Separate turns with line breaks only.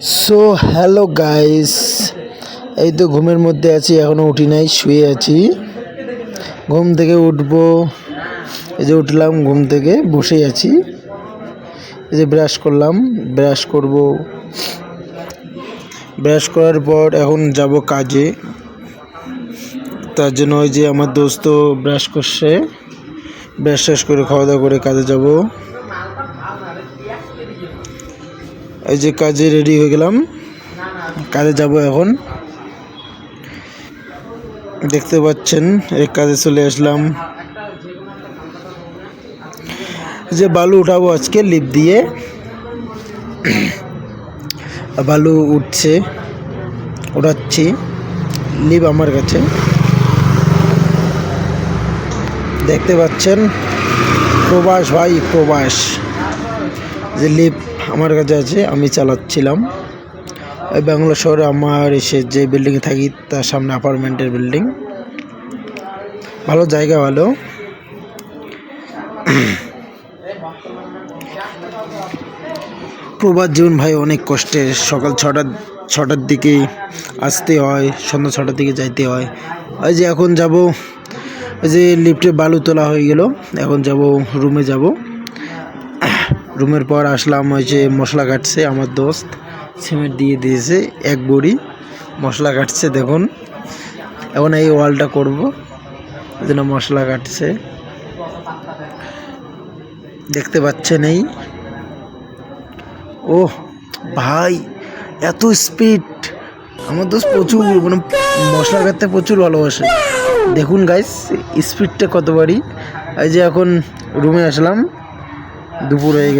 So hello guys এই তো ঘুমের মধ্যে আছি, এখনও উঠি নাই, শুয়ে আছি। ঘুম থেকে উঠবো। এই যে উঠলাম, ঘুম থেকে বসেই আছি। এই যে ব্রাশ করলাম ব্রাশ করব। ব্রাশ করার পর এখন যাব কাজে। তার জন্য ওই যে আমার দোস্ত ব্রাশ করছে। ব্রাশ শেষ করে খাওয়া দাওয়া করে কাজে যাব। এই যে কাজে রেডি হয়ে গেলাম। কাজে যাব এখন। দেখতে পাচ্ছেন, এই কাজে চলে আসলাম। যে বালু উঠাবো আজকে, লিপ দিয়ে। বালু উঠছে, উঠাচ্ছি, লিপ আমার কাছে। দেখতে পাচ্ছেন, প্রবাস ভাই, প্রবাস। যে লিপ আমার কাছে আছে, আমি চালাচ্ছিলাম। এই বাংলা শহরে আমার এসে যে বিল্ডিংয়ে থাকি, তার সামনে অ্যাপার্টমেন্টের বিল্ডিং ভালো জায়গা, ভালো। প্রবাস জীবন ভাই অনেক কষ্টের সকাল ছটার ছটার দিকে আসতে হয়, সন্ধ্যা ছটার দিকে যাইতে হয়। ওই যে এখন যাব ওই যে লিফটে বালু তোলা হয়ে গেল, এখন যাব রুমে যাব। রুমের পর আসলাম ওই যে মশলা কাটছে আমার দোস্ত। সিমেন্ট দিয়ে দিয়েছে, এক বড়ি মশলা কাটছে, দেখুন। এখন এই ওয়ালটা করব এই জন্য মশলা কাটছে। দেখতে পাচ্ছেন এই? ও ভাই, এত স্পিড আমার দোষ প্রচুর মানে মশলা কাটতে প্রচুর ভালোবাসে। দেখুন গাইস স্পিডটা কত বাড়ি। এই যে এখন রুমে আসলাম, দুপুর হয়ে